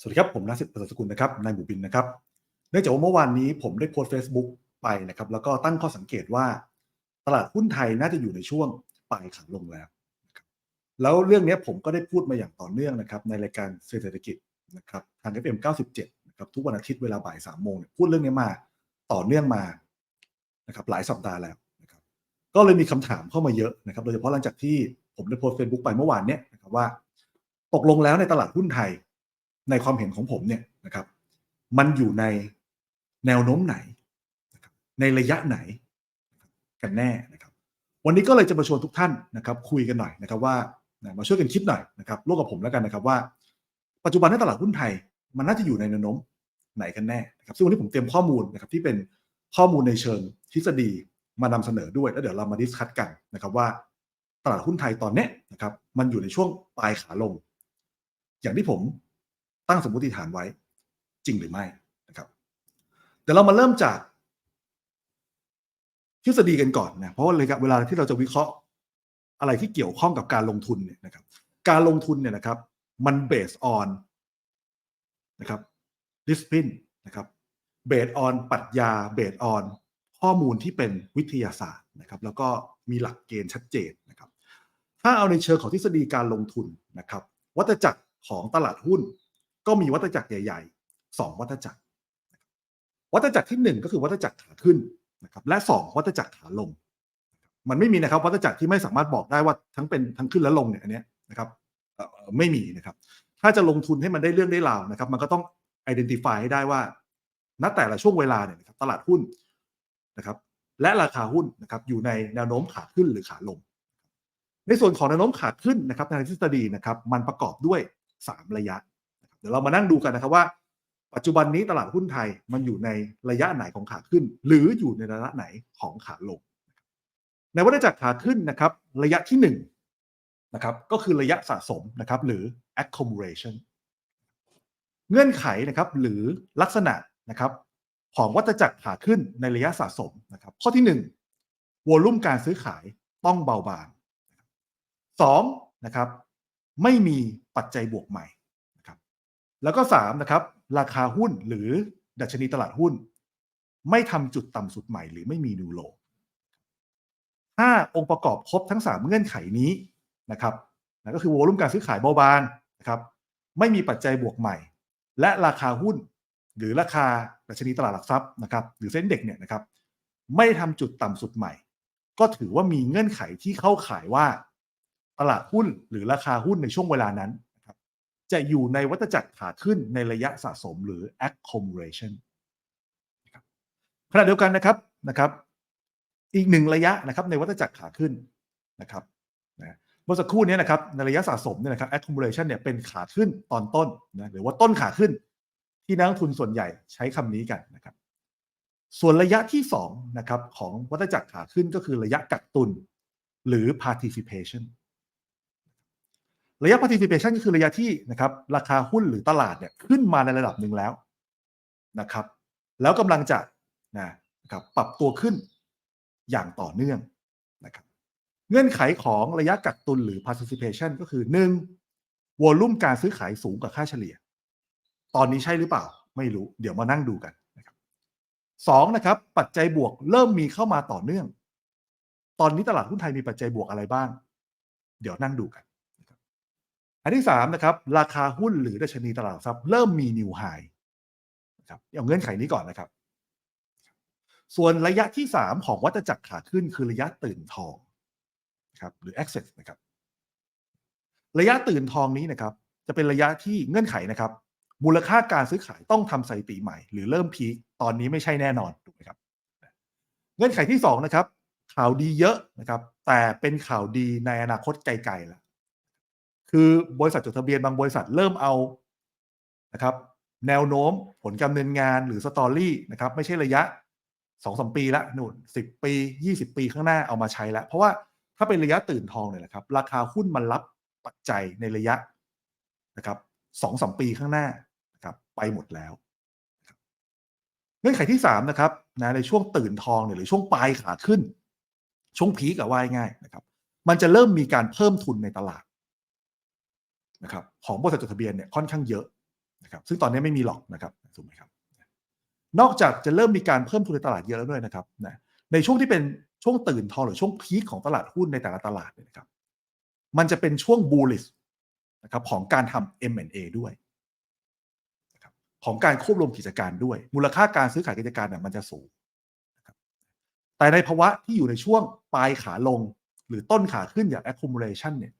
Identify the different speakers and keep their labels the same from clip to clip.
Speaker 1: สวัสดีครับ ผมนาสิทธิ์ประเสริฐสกุลนะครับนายหมูบินนะครับ เนื่องจากว่าเมื่อวานนี้ผมได้โพสต์ Facebook ไปนะครับ แล้วก็ตั้งข้อสังเกตว่า ตลาดหุ้นไทยน่าจะอยู่ในช่วงปลายขาลงแล้วแล้วเรื่องนี้ผมก็ได้พูดมาอย่างต่อเนื่องนะครับ ในรายการเศรษฐกิจนะครับทาง FM 97นะครับทุกวันอาทิตย์เวลาบ่ายสามโมงพูดเรื่องนี้มาต่อเนื่องมานะครับหลายสัปดาห์แล้วนะครับ ก็เลยมีคำถามเข้ามาเยอะนะครับ โดยเฉพาะหลังจากที่ผมได้โพสต์ Facebook ไปเมื่อวานเนี้ยนะครับว่า ตกลงแล้วในตลาดหุ้นไทย ในความเห็นของผมเนี่ยนะครับ มันอยู่ในแนวโน้มไหน ในระยะไหนกันแน่นะครับ วันนี้ก็เลยจะมาชวนทุกท่านนะครับ คุยกันหน่อยนะครับว่ามาช่วยกันคิดหน่อยนะครับร่วมกับผมแล้วกันนะครับว่า ปัจจุบันในตลาดหุ้นไทย มันน่าจะอยู่ในแนวโน้มไหนกันแน่นะครับซึ่งวันนี้ผมเตรียมข้อมูลนะครับที่เป็นข้อมูลในเชิงทฤษฎีมานำเสนอด้วยแล้วเดี๋ยวเรามาดิสคัตกันนะครับว่าตลาดหุ้นไทยตอนนี้นะครับ มันอยู่ในช่วงปลายขาลง อย่างที่ผม ตั้งสมมติฐานไว้ จริงหรือไม่นะครับเดี๋ยวเรามาเริ่มจาก ทฤษฎีกันก่อนนะเพราะว่าเวลาที่เราจะวิเคราะห์อะไรที่เกี่ยวข้องกับการลงทุนเนี่ยนะครับ การลงทุนเนี่ยนะครับ มันเบสออนนะครับดิสพินนะครับเบสออนปรัชญาเบสออนข้อมูลที่เป็นวิทยาศาสตร์นะครับ แล้วก็มีหลักเกณฑ์ชัดเจนนะครับ ถ้าเอาในเชิงของทฤษฎีการลงทุนนะครับ วัฏจักรของตลาดหุ้น ก็มีวัฏจักรใหญ่ๆ2วัฏจักร วัฏจักรที่1ก็คือวัฏจักรขาขึ้นนะครับและ2วัฏจักรขาลง มันไม่มีนะครับวัฏจักรที่ไม่สามารถบอกได้ว่าทั้งเป็นทั้งขึ้นและลงเนี่ยอันนี้นะครับไม่มีนะครับ ถ้าจะลงทุนให้มันได้เรื่องได้ราวนะครับ มันก็ต้อง identify ให้ได้ว่า ณแต่ละช่วงเวลาเนี่ยนะครับตลาดหุ้นนะครับ และราคาหุ้นนะครับอยู่ในแนวโน้มขาขึ้นหรือขาลง ในส่วนของแนวโน้มขาขึ้นนะครับในทฤษฎีนะครับ มันประกอบด้วย 3 ระยะ ดี๋ยวเรามานั่งดูกันนะครับว่า ปัจจุบันนี้ตลาดหุ้นไทยมันอยู่ในระยะไหนของขาขึ้น หรืออยู่ในระยะไหนของขาลง ในวัฏจักรขาขึ้นนะครับ ระยะที่1นะครับก็คือระยะสะสมนะครับหรือ accumulation เงื่อนไขนะครับหรือลักษณะนะครับของวัฏจักรขาขึ้นในระยะสะสมนะครับ ข้อที่ 1 วอลุ่มการซื้อขายต้องเบาบางสองนะครับไม่มีปัจจัยบวกใหม่ แล้วก็3นะครับราคาหุ้นหรือดัชนีตลาดหุ้น ไม่ทำจุดต่ำสุดใหม่หรือไม่มีนิวโลถ้าองค์ประกอบครบทั้ง 3 เงื่อนไขนี้นะครับนะก็คือวอลุ่มการซื้อขายเบาบางนะครับไม่มีปัจจัยบวกใหม่ และราคาหุ้น หรือราคาดัชนีตลาดหลักทรัพย์นะครับหรือเส้นเด็กเนี่ยนะครับไม่ทำจุดต่ำสุดใหม่ ก็ถือว่ามีเงื่อนไขที่เข้าข่ายว่า ตลาดหุ้นหรือราคาหุ้นในช่วงเวลานั้น จะอยู่ในวัฏจักรขาขึ้นในระยะสะสมหรือ accumulation ขณะเดียวกันนะครับนะครับ อีกหนึ่งระยะนะครับในวัฏจักรขาขึ้นนะครับนะเมื่อสักครู่นี้นะครับในระยะสะสมเนี่ยนะครับ accumulation เนี่ยเป็นขาขึ้นตอนต้นนะหรือว่าต้นขาขึ้น ที่นักลงทุนส่วนใหญ่ใช้คำนี้กันนะครับ ส่วนระยะที่2นะครับของวัฏจักรขาขึ้นก็คือระยะกักตุนหรือ participation ระยะ participation ก็คือระยะที่นะครับราคาหุ้นหรือตลาดเนี่ยขึ้นมาในระดับหนึ่งแล้วนะครับ แล้วกำลังจะนะครับปรับตัวขึ้นอย่างต่อเนื่องนะครับเงื่อนไขของระยะกักตุนหรือ participation ก็คือ 1. วอลุ่มการซื้อขายสูงกว่าค่าเฉลี่ย ตอนนี้ใช่หรือเปล่า ไม่รู้เดี๋ยวมานั่งดูกันนะครับสองนะครับ ปัจจัยบวกเริ่มมีเข้ามาต่อเนื่อง ตอนนี้ตลาดหุ้นไทยมีปัจจัยบวกอะไรบ้าง เดี๋ยวนั่งดูกัน อันที่3นะครับราคาหุ้นหรือดัชนีตลาดทรัพย์เริ่มมีนิวไฮนะครับเอาเงื่อนไขนี้ก่อนนะครับ ส่วนระยะที่3ของวัฏจักรขาขึ้นคือระยะตื่นทองนะครับหรือ access นะครับ ระยะตื่นทองนี้นะครับ จะเป็นระยะที่เงื่อนไขนะครับ มูลค่าการซื้อขายต้องทำสถิติใหม่ หรือเริ่มพีคตอนนี้ไม่ใช่แน่นอนถูกไหมครับ เงื่อนไขที่2นะครับ ข่าวดีเยอะนะครับ แต่เป็นข่าวดีในอนาคตไกลๆแล้ว คือบริษัทจดทะเบียนบางบริษัทเริ่มเอานะครับ แนวโน้มผลการดำเนินงานหรือสตอรี่นะครับ ไม่ใช่ระยะสองสมปีละนู่นสิบปียี่สิบปีข้างหน้าเอามาใช้แล้ว เพราะว่าถ้าเป็นระยะตื่นทองเนี่ยนะครับ ราคาหุ้นมันรับปัจจัยในระยะนะครับสองสมปีข้างหน้านะครับ ไปหมดแล้วเงื่อนไขที่สามนะครับนะในช่วงตื่นทองเนี่ยหรือช่วงปลายขาขึ้น ช่วงพีกับว่ายง่ายนะครับ มันจะเริ่มมีการเพิ่มทุนในตลาด นะครับของบริษัทจดทะเบียนเนี่ยค่อนข้างเยอะนะครับซึ่งตอนนี้ไม่มีหรอกนะครับถูกไหมครับ นอกจากจะเริ่มมีการเพิ่มทุนในตลาดเยอะแล้วด้วยนะครับนะในช่วงที่เป็นช่วงตื่นทองหรือช่วงพีคของตลาดหุ้นในแต่ละตลาดเนี่ยนะครับ มันจะเป็นช่วง bullish นะครับของการทำ M&A ด้วยนะครับของการควบรวมกิจการด้วย มูลค่าการซื้อขายกิจการเนี่ยมันจะสูงนะครับแต่ในภาวะที่อยู่ในช่วงปลายขาลงหรือต้นขาขึ้นอย่าง accumulation เนี่ย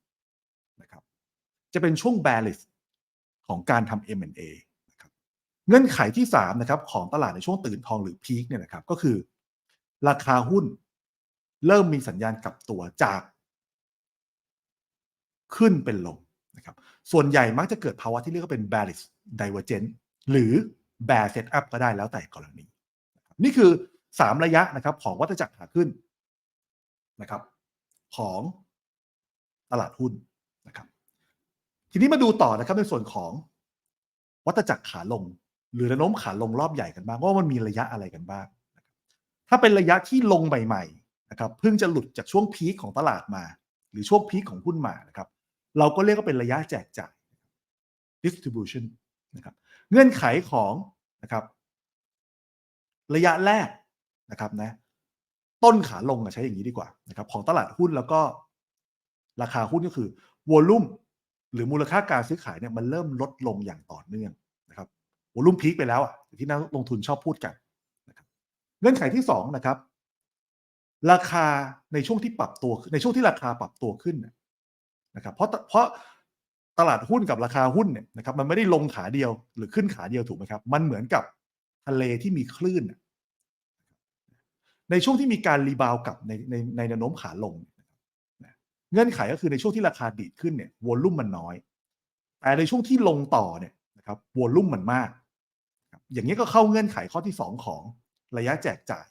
Speaker 1: จะเป็นช่วง bearish ของการทำ M&A นะครับเงื่อนไขที่3นะครับของตลาดในช่วงตื่นทองหรือพีคเนี่ยนะครับก็คือ ราคาหุ้นเริ่มมีสัญญาณกลับตัวจากขึ้นเป็นลงนะครับ ส่วนใหญ่มักจะเกิดภาวะที่เรียกว่าเป็น bearish divergence หรือ bear setup ก็ได้แล้วแต่กรณี นี่คือ 3 ระยะนะครับของวัฏจักรขาขึ้นนะครับ ของตลาดหุ้นนะครับ ทีนี้มาดูต่อนะครับในส่วนของวัฏจักรขาลง หรือระน้มขาลงรอบใหญ่กันบ้างว่ามันมีระยะอะไรกันบ้าง ถ้าเป็นระยะที่ลงใหม่ๆนะครับเพิ่งจะหลุดจากช่วงพีคของตลาดมา หรือช่วงพีคของหุ้นมานะครับเราก็เรียกว่าเป็นระยะแจกจ่าย distribution นะครับเงื่อนไขของนะครับระยะแรกนะครับนะต้นขาลงใช้อย่างนี้ดีกว่านะครับของตลาดหุ้นแล้วก็ราคาหุ้นก็คือวอลุ่ม หรือมูลค่าการซื้อขายเนี่ยมันเริ่มลดลงอย่างต่อเนื่องนะครับวอลุ่มพีคไปแล้วอะที่นักลงทุนชอบพูดกันนะครับเงื่อนไขที่สองนะครับ ราคาในช่วงที่ปรับตัวในช่วงที่ราคาปรับตัวขึ้นนะครับ เพราะเพราะตลาดหุ้นกับราคาหุ้นเนี่ยนะครับ มันไม่ได้ลงขาเดียวหรือขึ้นขาเดียวถูกไหมครับ มันเหมือนกับทะเลที่มีคลื่น ในช่วงที่มีการรีบาวกลับในในในแนวโน้มขาลงเงื่อนไขก็คือในช่วงที่ราคาดีดขึ้นเนี่ยวอลลุ่มมันน้อย แต่ในช่วงที่ลงต่อเนี่ยนะครับวอลลุ่มมันมาก อย่างนี้ก็เข้าเงื่อนไขข้อที่ 2 ของระยะแจกจ่าย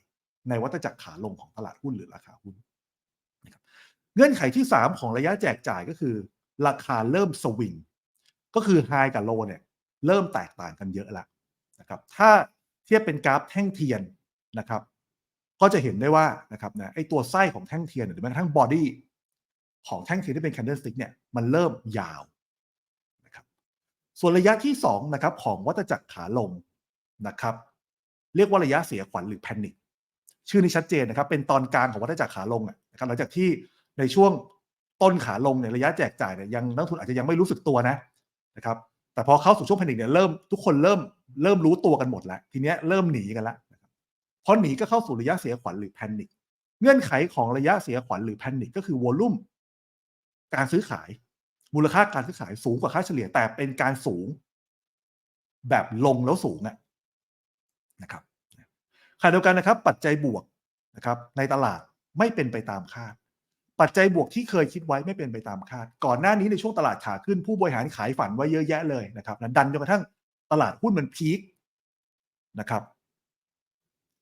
Speaker 1: ในวัฏจักรขาลงของตลาดหุ้นหรือราคาหุ้นนะครับเงื่อนไขที่ 3 ของระยะแจกจ่ายก็คือ ราคาเริ่มสวิงก็คือไฮกับโลเนี่ยเริ่มแตกต่างกันเยอะแล้วนะครับถ้าเทียบเป็นกราฟแท่งเทียนนะครับ ก็จะเห็นได้ว่านะครับนะไอตัวไส้ของแท่งเทียนหรือแม้กระทั่งบอดี้ ของแท่งเทียนที่เป็น candlestick เนี่ยมันเริ่มยาวนะครับส่วนระยะที่2นะครับของวัฏจักรขาลงนะครับเรียกว่าระยะเสียขวัญหรือ panic ชื่อนี้ชัดเจนนะครับเป็นตอนกลางของวัฏจักรขาลงนะครับหลังจากที่ในช่วงต้นขาลงเนี่ยระยะแจกจ่ายเนี่ยยังนักทุนอาจจะยังไม่รู้สึกตัวนะนะครับแต่พอเข้าสู่ช่วง panic เนี่ยเริ่มทุกคนเริ่มเริ่มรู้ตัวกันหมดแล้ว ทีเนี้ยเริ่มหนีกันแล้วพอหนีก็เข้าสู่ระยะเสียขวัญหรือ panic เงื่อนไขของระยะเสียขวัญหรือ panic ก็คือวอลลุ่ม การซื้อขาย มูลค่าการซื้อขายสูงกว่าค่าเฉลี่ย แต่เป็นการสูง แบบลงแล้วสูงอะนะครับขณะเดียวกันนะครับ ปัจจัยบวกนะครับในตลาดไม่เป็นไปตามคาด ปัจจัยบวกที่เคยคิดไว้ไม่เป็นไปตามคาด ก่อนหน้านี้ในช่วงตลาดขาขึ้นผู้บริหารขายฝันไว้เยอะแยะเลยนะครับดันจนกระทั่งตลาดหุ้นมันพีคนะครับ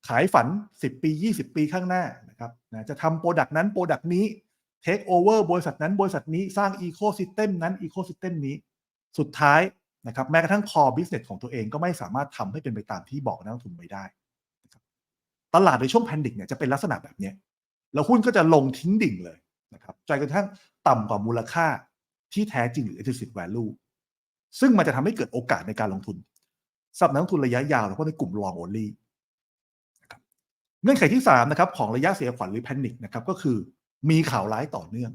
Speaker 1: ขายฝัน 10 ปี 20 ปีข้างหน้านะครับนะจะทำโปรดักต์นั้นโปรดักต์นี้ เทคโอเวอร์บริษัทนั้นบริษัทนี้สร้างอีโคซิสเต็มนั้นอีโคซิสเต็มนี้ สุดท้ายนะครับแม้กระทั่ง core business ของตัวเองก็ไม่สามารถทำให้เป็นไปตามที่บอกนักลงทุนไว้ได้ ตลาดในช่วงแพนดิกเนี่ยจะเป็นลักษณะแบบนี้แล้วหุ้นก็จะลงทิ้งดิ่งเลยนะครับจนกระทั่งต่ำกว่ามูลค่าที่แท้จริงหรือ intrinsic value ซึ่งมันจะทำให้เกิดโอกาสในการลงทุนสำหรับนักลงทุนระยะยาวแล้วก็ในกลุ่ม long only นะครับเงื่อนไขที่3นะครับของระยะเสียขวัญหรือแพนิคนะครับก็คือ มีข่าวร้ายต่อเนื่อง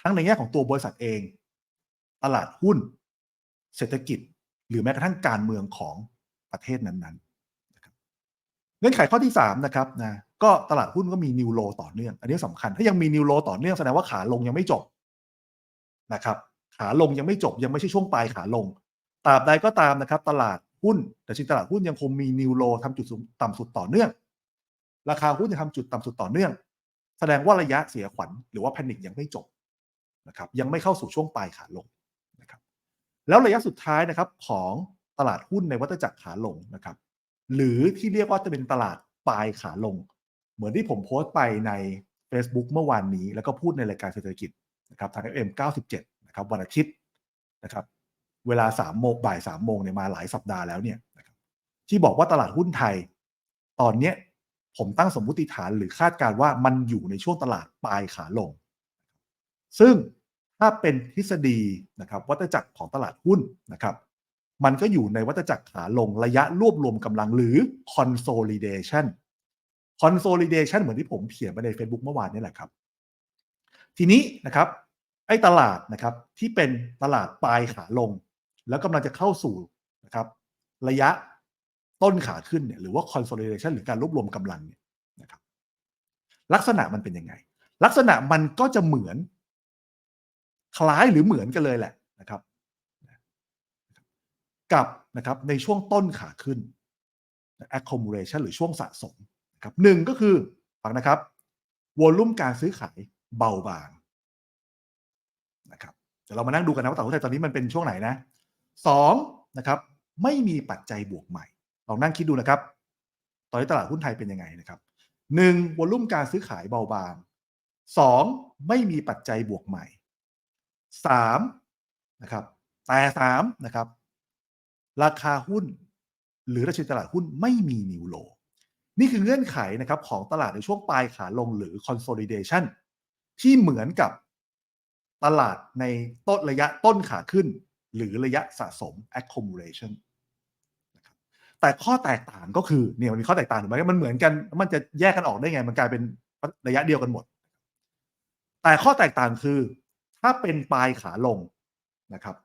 Speaker 1: ทั้งในแง่ของตัวบริษัทเอง ตลาดหุ้น เศรษฐกิจ หรือแม้กระทั่งการเมืองของประเทศนั้นๆนะครับเงื่อนไขข้อที่3นะครับนะก็ตลาดหุ้นก็มีนิวโลต่อเนื่อง อันนี้สำคัญ ถ้ายังมีนิวโลต่อเนื่องแสดงว่าขาลงยังไม่จบนะครับ ขาลงยังไม่จบยังไม่ใช่ช่วงปลายขาลงตราบใดก็ตามนะครับ ตลาดหุ้นแต่ชินตลาดหุ้นยังคงมีนิวโลทำจุดต่ำสุดต่อเนื่อง ราคาหุ้นจะทำจุดต่ำสุดต่อเนื่อง แสดงว่าระยะเสียขวัญหรือว่าแพนิคยังไม่จบนะครับยังไม่เข้าสู่ช่วงปลายขาลงนะครับแล้วระยะสุดท้ายนะครับของตลาดหุ้นในวัฏจักรขาลงนะครับหรือที่เรียกว่าจะเป็นตลาดปลายขาลง เหมือนที่ผมโพสต์ไปใน Facebook เมื่อวานนี้ แล้วก็พูดในรายการเศรษฐกิจนะครับทาง FM 97นะครับวันอาทิตย์นะครับเวลา3โมงบ่าย3โมงเนี่ยมาหลายสัปดาห์แล้วเนี่ยนะครับที่บอกว่าตลาดหุ้นไทย ตอนเนี้ย ผมตั้งสมมุติฐานหรือคาดการว่ามันอยู่ในช่วงตลาดปลายขาลง ซึ่งถ้าเป็นทฤษฎีนะครับวัฏจักรของตลาดหุ้นนะครับมันก็อยู่ในวัฏจักรขาลงระยะรวบรวมกำลังหรือ consolidation consolidation เหมือนที่ผมเขียนไปใน Facebook เมื่อวานนี่แหละครับ ทีนี้นะครับไอ้ตลาดนะครับที่เป็นตลาดปลายขาลง แล้วกำลังจะเข้าสู่นะครับระยะ ต้นขาขึ้นเนี่ยหรือว่า consolidation หรือการรวบรวมกำลังเนี่ยนะครับ ลักษณะมันเป็นยังไง ลักษณะมันก็จะเหมือน คล้ายหรือเหมือนกันเลยแหละนะครับ กับนะครับในช่วงต้นขาขึ้น accumulation หรือช่วงสะสมนะครับหนึ่งก็คือฟังนะครับวอลุ่มการซื้อขายเบาบางนะครับเดี๋ยวเรามานั่งดูกันนะว่าตลาดหุ้นไทยตอนนี้มันเป็นช่วงไหนนะสองนะครับ ไม่มีปัจจัยบวกใหม่ ลองนั่งคิดดูนะครับ ตอนนี้ตลาดหุ้นไทยเป็นยังไงนะครับหนึ่งวอลุ่มการซื้อขายเบาบางสองไม่มีปัจจัยบวกใหม่สามนะครับแต่สามนะครับ ราคาหุ้น หรือราชนีตลาดหุ้นไม่มีนิวโล นี่คือเงื่อนไขนะครับของตลาดในช่วงปลายขาลงหรือ consolidation ที่เหมือนกับตลาดในต้นระยะต้นขาขึ้น หรือระยะสะสม accumulation น แต่ข้อแตกต่างก็คือเนี่ยมันมีข้อแตกต่างถูกไหมมันเหมือนกัน มันจะแยกกันออกได้ไง มันกลายเป็นระยะเดียวกันหมด แต่ข้อแตกต่างคือ ถ้าเป็นปลายขาลงนะครับ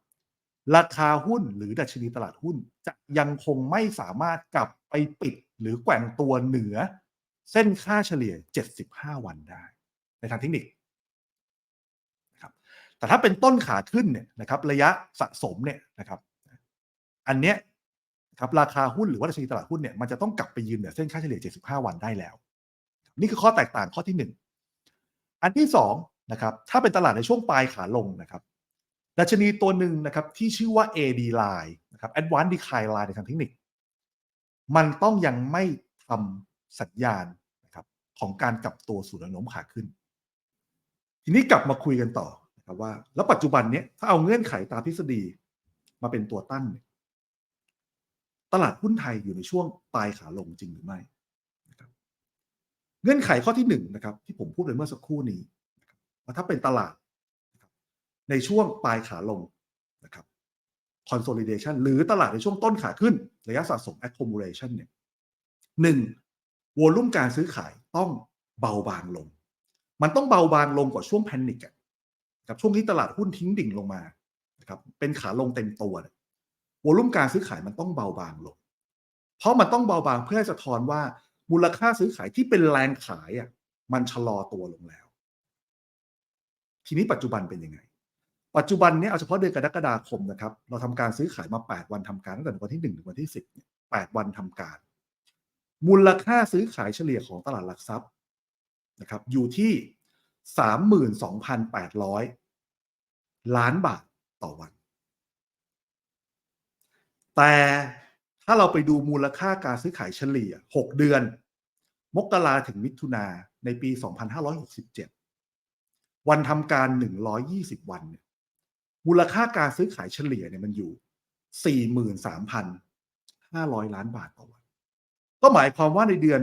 Speaker 1: ราคาหุ้นหรือดัชนีตลาดหุ้น จะยังคงไม่สามารถกลับไปปิดหรือแกว่งตัวเหนือ เส้นค่าเฉลี่ย 75 วันได้ ในทางเทคนิคนะครับแต่ถ้าเป็นต้นขาขึ้นเนี่ยนะครับ ระยะสะสมเนี่ยนะครับ อันเนี้ย ครับราคาหุ้นหรือว่าดัชนีตลาดหุ้นเนี่ยมันจะต้องกลับไปยืนเหนือเส้นค่าเฉลี่ย 75 วันได้แล้ว นี่คือข้อแตกต่างข้อที่ 1 อันที่2นะครับถ้าเป็นตลาดในช่วงปลายขาลงนะครับดัชนีตัวหนึ่งนะครับที่ชื่อว่า AD line นะครับ Advanced Decline Line ในทางเทคนิค มันต้องยังไม่ทำสัญญาณนะครับของการกลับตัวสู่แนวโน้มขาขึ้น ทีนี้กลับมาคุยกันต่อนะครับว่า แล้วปัจจุบันเนี้ยถ้าเอาเงื่อนไขตามทฤษฎีมาเป็นตัวตั้งเนี่ย ตลาดหุ้นไทยอยู่ในช่วงปลายขาลงจริงหรือไม่นะครับเงื่อนไขข้อที่หนึ่งนะครับที่ผมพูดไปเมื่อสักครู่นี้ว่าถ้าเป็นตลาด ในช่วงปลายขาลงนะครับ consolidation หรือตลาดในช่วงต้นขาขึ้น ระยะสะสม accumulation เนี่ยหนึ่งวอลุ่มการซื้อขายต้องเบาบางลง มันต้องเบาบางลงกว่าช่วงแพนิคกับช่วงที่ตลาดหุ้นทิ้งดิ่งลงมานะครับเป็นขาลงเต็มตัว วอลุ่มการซื้อขายมันต้องเบาบางลง เพราะมันต้องเบาบางเพื่อให้สะท้อนว่ามูลค่าซื้อขายที่เป็นแรงขายอะมันชะลอตัวลงแล้ว ทีนี้ปัจจุบันเป็นยังไง ปัจจุบันนี้เอาเฉพาะเดือนกรกฎาคมนะครับ เราทำการซื้อขายมา 8 วันทำการตั้งแต่วันที่1ถึงวันที่ 10เนี่ย8วันทำการ มูลค่าซื้อขายเฉลี่ยของตลาดหลักทรัพย์นะครับอยู่ที่ 32,800 ล้านบาทต่อวัน แต่ถ้าเราไปดูมูลค่าการซื้อขายเฉลี่ย 6 เดือน มกราถึงมิถุนาในปี 2567 วันทำการ 120 วันเนี่ยมูลค่าการซื้อขายเฉลี่ยเนี่ยมันอยู่ 43,500 ล้านบาทต่อวัน ก็หมายความว่าในเดือน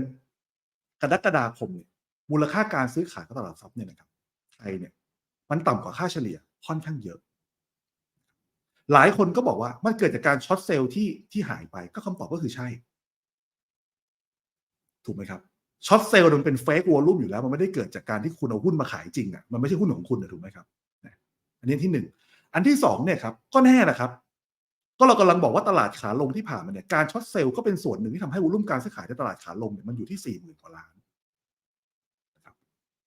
Speaker 1: กรกฎาคมเนี่ยมูลค่าการซื้อขายตลาดทรัพย์เนี่ยนะครับไทยเนี่ยมันต่ำกว่าค่าเฉลี่ยค่อนข้างเยอะ หลายคนก็บอกว่ามันเกิดจากการช็อตเซลล์ที่ที่หายไปก็คำตอบก็คือใช่ ถูกไหมครับช็อตเซลล์มันเป็นเฟกวอลุ่มอยู่แล้ว มันไม่ได้เกิดจากการที่คุณเอาหุ้นมาขายจริงอะมันไม่ใช่หุ้นของคุณถูกไหมครับ อันนี้ที่หนึ่งอันที่สองเนี่ยครับ ก็แน่นะครับ ก็เรากำลังบอกว่าตลาดขาลงที่ผ่านมาเนี่ยการช็อตเซลล์ก็เป็นส่วนหนึ่งที่ทำให้วอลุ่มการซื้อขายในตลาดขาลงเนี่ยมันอยู่ที่สี่หมื่นกว่าล้าน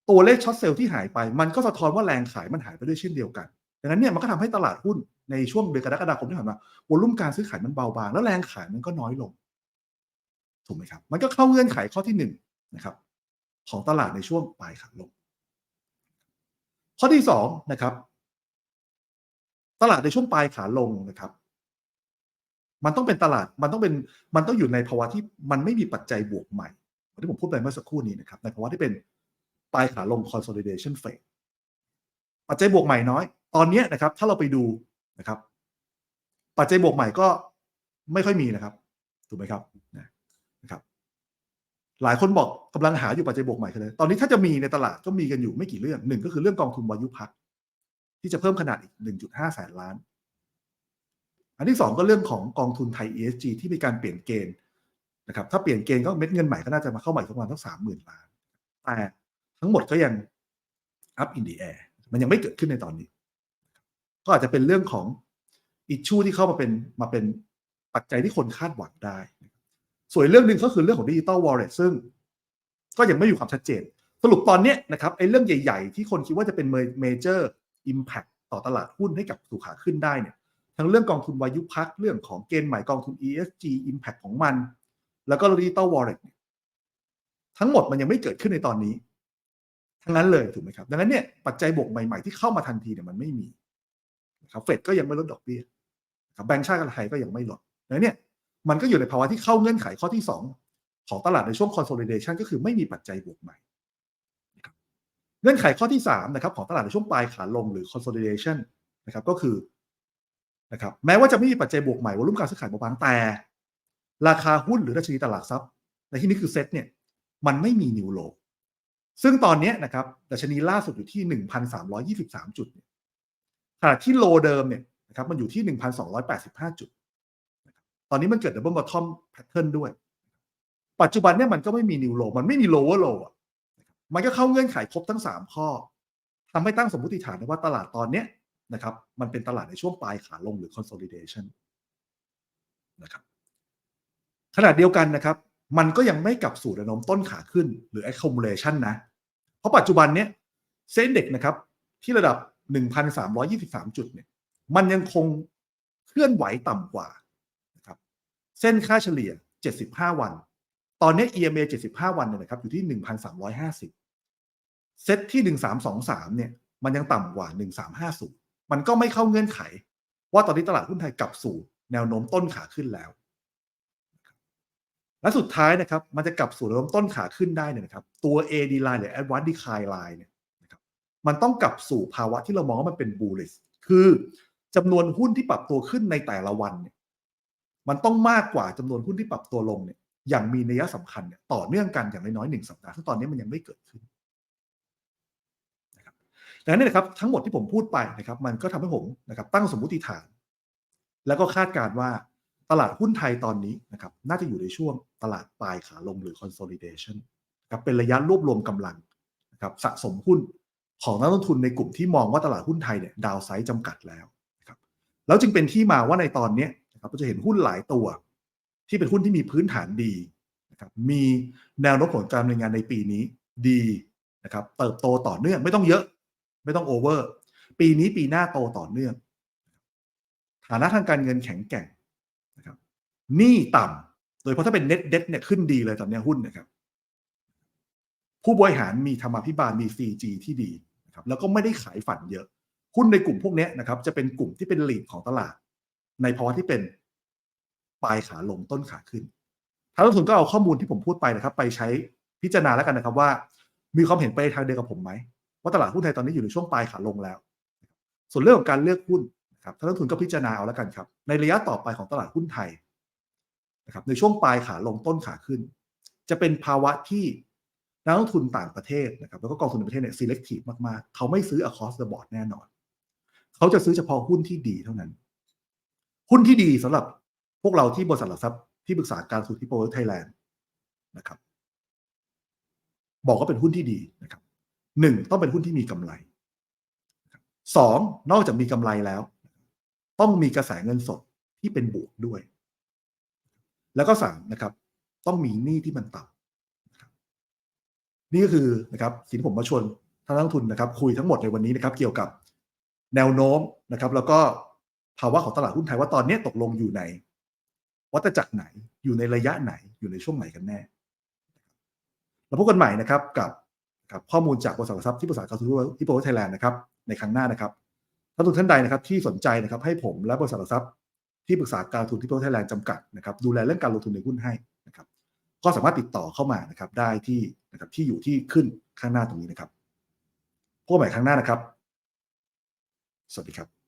Speaker 1: ตัวเลขช็อตเซลล์ที่หายไป มันก็สะท้อนว่าแรงขายมันหายไปด้วยเช่นเดียวกันดังนั้นเนี่ยมันก็ทำให้ตลาดหุ้น ในช่วงเดือนกรกฎาคมที่ผ่านมาวอลุ่มการซื้อขายมันเบาบาง แล้วแรงขายมันก็น้อยลง ถูกไหมครับ มันก็เข้าเงื่อนไขข้อที่หนึ่งนะครับ ของตลาดในช่วงปลายขาลง ข้อที่สองนะครับ ตลาดในช่วงปลายขาลงนะครับมันต้องเป็นตลาด มันต้องเป็น มันต้องอยู่ในภาวะที่มันไม่มีปัจจัยบวกใหม่ ที่ผมพูดไปเมื่อสักครู่นี้นะครับ ในภาวะที่เป็นปลายขาลง consolidation phase ปัจจัยบวกใหม่น้อย ตอนนี้นะครับ ถ้าเราไปดู นะครับ ปัจจัยบวกใหม่ก็ไม่ค่อยมีนะครับ ถูกไหมครับนะครับ หลายคนบอกกำลังหาอยู่ปัจจัยบวกใหม่เลยตอนนี้ถ้าจะมีในตลาดก็มีกันอยู่ไม่กี่เรื่องหนึ่งก็คือเรื่องกองทุนวายุพัก ที่จะเพิ่มขนาดอีก 1.5 แสนล้าน อันที่สองก็เรื่องของกองทุนไทย ESG ที่มีการเปลี่ยนเกณฑ์นะครับ ถ้าเปลี่ยนเกณฑ์ก็เม็ดเงินใหม่ก็น่าจะมาเข้าใหม่ประมาณสักสามหมื่นล้าน แต่ทั้งหมดก็ยัง up in the air มันยังไม่เกิดขึ้นในตอนนี้ ก็อาจจะเป็นเรื่องของอิชชูที่เข้ามาเป็นมาเป็นปัจจัยที่คนคาดหวังได้ ส่วนเรื่องหนึ่งก็คือเรื่องของดิจิตอลวอลเล็ตซึ่ง ก็ยังไม่มีความชัดเจน สรุปตอนนี้นะครับไอ้เรื่องใหญ่ๆ ที่คนคิดว่าจะเป็นเมเจอร์อิมแพคต่อตลาดหุ้นให้กับสู่ขาขึ้นได้เนี่ยทั้งเรื่องกองทุนวายุพักเรื่องของเกณฑ์ใหม่กองทุน ESG Impact ของมัน แล้วก็ดิจิตอลวอลเล็ตทั้งหมดมันยังไม่เกิดขึ้นในตอนนี้ ทั้งนั้นเลยถูกไหมครับ ดังนั้นเนี่ยปัจจัยบวกใหม่ๆที่เข้ามาทันทีเนี่ยมันไม่มี ครับเฟดก็ยังไม่ลดดอกเบี้ยครับแบงก์ชาติกับไทยก็ยังไม่ลดดังนั้นเนี่ยมันก็อยู่ในภาวะที่เข้าเงื่อนไขข้อที่ 2 ของตลาดในช่วง consolidation ก็คือไม่มีปัจจัยบวกใหม่ เงื่อนไขข้อที่3นะครับของตลาดในช่วงปลายขาลงหรือ consolidation นะครับก็คือนะครับแม้ว่าจะไม่มีปัจจัยบวกใหม่วอลุ่มการซื้อขายเบาบางแต่ ราคาหุ้นหรือดัชนีตลาดทรัพย์ในที่นี้คือเซ็ตเนี่ยมันไม่มีนิวโลซึ่งตอนนี้นะครับดัชนีล่าสุดอยู่ที่ 1,323 จุด ขณะที่โลเดิมเนี่ยนะครับมันอยู่ที่ 1,285 จุด ตอนนี้มันเกิดดับเบิลบอททอมแพทเทิร์นด้วย ปัจจุบันเนี่ยมันก็ไม่มีนิวโลมันไม่มีโลเวอร์โลมันก็เข้าเงื่อนไขครบทั้ง 3 ข้อทำให้ตั้งสมมติฐานว่าตลาดตอนเนี้ยนะครับ มันเป็นตลาดในช่วงปลายขาลงหรือ consolidation นะครับขณะเดียวกันนะครับ มันก็ยังไม่กลับสู่แนวโน้มต้นขาขึ้นหรือ accumulation นะ เพราะปัจจุบันเนี้ยเส้นเด็กนะครับ ที่ระดับ 1,323 จุดเนี่ย มันยังคงเคลื่อนไหวต่ำกว่านะครับ เส้นค่าเฉลี่ย 75 วัน ตอนนี้ EMA 75 วันเนี่ยนะครับ อยู่ที่ 1,350 เซตที่ 1323 เนี่ย มันยังต่ำกว่า 1350 มันก็ไม่เข้าเงื่อนไข ว่าตอนนี้ตลาดหุ้นไทยกลับสู่แนวโน้มต้นขาขึ้นแล้ว และสุดท้ายนะครับ มันจะกลับสู่แนวโน้มต้นขาขึ้นได้เนี่ยนะครับ ตัว AD line หรือ Advanced Decline line เนี่ย มันต้องกลับสู่ภาวะที่เรามองว่ามันเป็น bullish คือจำนวนหุ้นที่ปรับตัวขึ้นในแต่ละวันเนี่ยมันต้องมากกว่าจำนวนหุ้นที่ปรับตัวลงเนี่ยอย่างมีนัยสำคัญเนี่ยต่อเนื่องกันอย่างน้อยๆหนึ่งสัปดาห์ซึ่งตอนนี้มันยังไม่เกิดขึ้นนะครับดังนั้นนะครับทั้งหมดที่ผมพูดไปนะครับ มันก็ทำให้ผมนะครับ ตั้งสมมุติฐาน แล้วก็คาดการณ์ว่าตลาดหุ้นไทยตอนนี้นะครับ น่าจะอยู่ในช่วงตลาดปลายขาลงหรือ consolidation ครับเป็นระยะรวบรวมกำลังนะครับสะสมหุ้น ของนักลงทุนในกลุ่มที่มองว่าตลาดหุ้นไทยเนี่ยดาวไซด์จำกัดแล้วนะครับแล้วจึงเป็นที่มาว่าในตอนนี้นะครับเราจะเห็นหุ้นหลายตัว ที่เป็นหุ้นที่มีพื้นฐานดีนะครับมีแนวโน้มผลการดำเนินงานในปีนี้ดีนะครับเติบโตต่อเนื่องไม่ต้องเยอะ ไม่ต้องโอเวอร์ ปีนี้ปีหน้าโตต่อเนื่อง ฐานะทางการเงินแข็งแกร่งนะครับหนี้ต่ำโดยเฉพาะถ้าเป็น net debt เนี่ยขึ้นดีเลยตอนนี้หุ้นนะครับผู้บริหารมีธรรมาภิบาลมี CG ที่ดี นะครับแล้วก็ไม่ได้ขายฝันเยอะ หุ้นในกลุ่มพวกนี้นะครับ จะเป็นกลุ่มที่เป็นหลีดของตลาด ในภาวะที่เป็นปลายขาลงต้นขาขึ้นท่านลงทุนก็เอาข้อมูลที่ผมพูดไปนะครับ ไปใช้พิจารณาแล้วกันนะครับว่า มีความเห็นไปทางเดียวกับผมไหมว่าตลาดหุ้นไทยตอนนี้อยู่ในช่วงปลายขาลงแล้ว ส่วนเรื่องของการเลือกหุ้นนะครับท่านลงทุนก็พิจารณาเอาแล้วกันครับ ในระยะต่อไปของตลาดหุ้นไทยนะครับในช่วงปลายขาลงต้นขาขึ้น จะเป็นภาวะที่ นักลงทุนต่างประเทศนะครับแล้วก็กองทุนในประเทศเนี่ย selective มากๆ เขาไม่ซื้อ across the board แน่นอน เขาจะซื้อเฉพาะหุ้นที่ดีเท่านั้น หุ้นที่ดีสำหรับพวกเราที่บริษัทหลักทรัพย์ที่ปรึกษาการลงทุนที่โปรไทยแลนด์นะครับ บอกว่าเป็นหุ้นที่ดีนะครับหนึ่งต้องเป็นหุ้นที่มีกำไรสองนอกจากมีกำไรแล้ว ต้องมีกระแสเงินสดที่เป็นบวกด้วย แล้วก็สามนะครับ ต้องมีหนี้ที่มันต่ำ นี่ก็คือนะครับสิ่งที่ผมมาชวนท่านนักลงทุนนะครับ คุยทั้งหมดในวันนี้นะครับ เกี่ยวกับแนวโน้มนะครับ แล้วก็ภาวะของตลาดหุ้นไทยว่าตอนนี้ตกลงอยู่ในวัฏจักรไหนอยู่ในระยะไหนอยู่ในช่วงไหนกันแน่เราพบกันใหม่นะครับกับกับข้อมูลจากบริษัทหลักทรัพย์ที่ปรึกษาการทุนที่โปรไทยแลนด์นะครับในครั้งหน้านะครับท่านทุนท่านใดนะครับ ที่สนใจนะครับให้ผมและบริษัทหลักทรัพย์ที่ปรึกษาการทุนที่โปรไทยแลนด์จำกัดนะครับดูแลเรื่องการลงทุนในหุ้นให้ ก็สามารถติดต่อเข้ามานะครับได้ที่นะครับที่อยู่ที่ขึ้นข้างหน้าตรงนี้นะครับพบกันใหม่ครั้งหน้านะครับ สวัสดีครับ